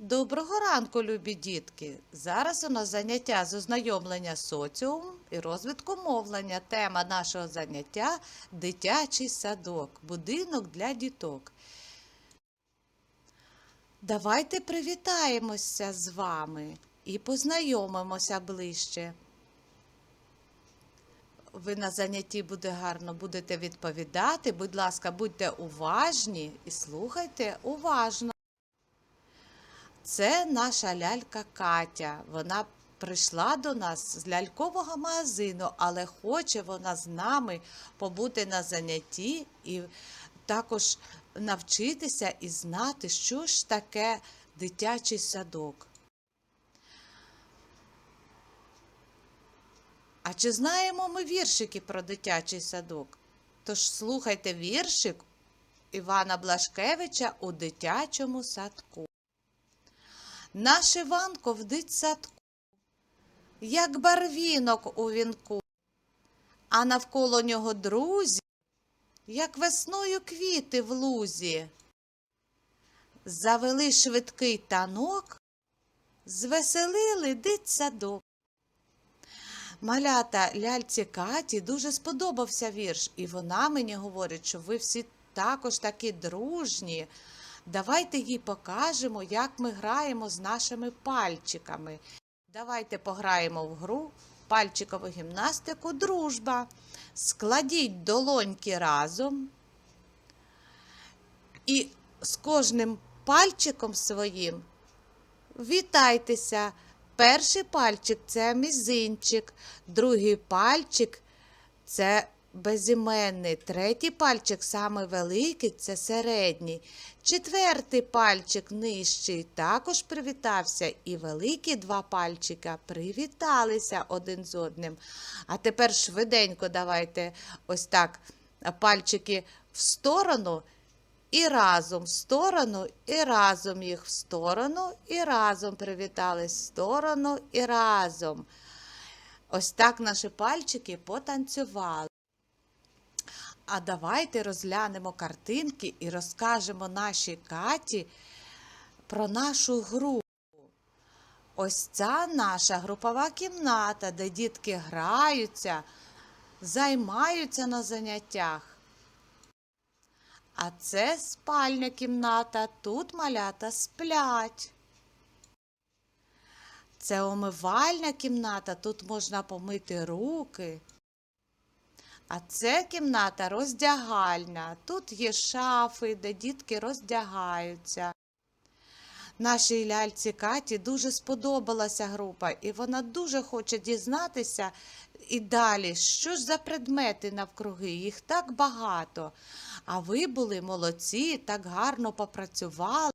Доброго ранку, любі дітки! Зараз у нас заняття з ознайомлення з соціумом і розвитку мовлення. Тема нашого заняття дитячий садок, будинок для діток. Давайте привітаємося з вами і познайомимося ближче. Ви на занятті буде гарно будете відповідати. Будь ласка, будьте уважні і слухайте уважно. Це наша лялька Катя. Вона прийшла до нас з лялькового магазину, але хоче вона з нами побути на занятті і також навчитися і знати, що ж таке дитячий садок. А чи знаємо ми віршики про дитячий садок? Тож слухайте віршик Івана Блашкевича у дитячому садку. Наш Іванко в дитсадку, як барвінок у вінку, а навколо нього друзі, як весною квіти в лузі. Завели швидкий танок, звеселили дитсадок. Малята ляльці Каті дуже сподобався вірш, і вона мені говорить, що ви всі також такі дружні. Давайте їй покажемо, як ми граємо з нашими пальчиками. Давайте пограємо в гру пальчикову гімнастику Дружба. Складіть долоньки разом і з кожним пальчиком своїм вітайтеся. Перший пальчик це мізинчик, другий пальчик це безіменний, третій пальчик самий великий це середній. Четвертий пальчик нижчий також привітався, і великі два пальчика привіталися один з одним. А тепер швиденько давайте ось так пальчики в сторону. І разом в сторону, і разом їх в сторону, і разом привітались в сторону, і разом. Ось так наші пальчики потанцювали. А давайте розглянемо картинки і розкажемо нашій Каті про нашу гру. Ось ця наша групова кімната, де дітки граються, займаються на заняттях. А це спальня кімната, тут малята сплять. Це омивальна кімната, тут можна помити руки. А це кімната роздягальна. Тут є шафи, де дітки роздягаються. Нашій ляльці Каті дуже сподобалася група, і вона дуже хоче дізнатися і далі, що ж за предмети навкруги, їх так багато. А ви були молодці, так гарно попрацювали.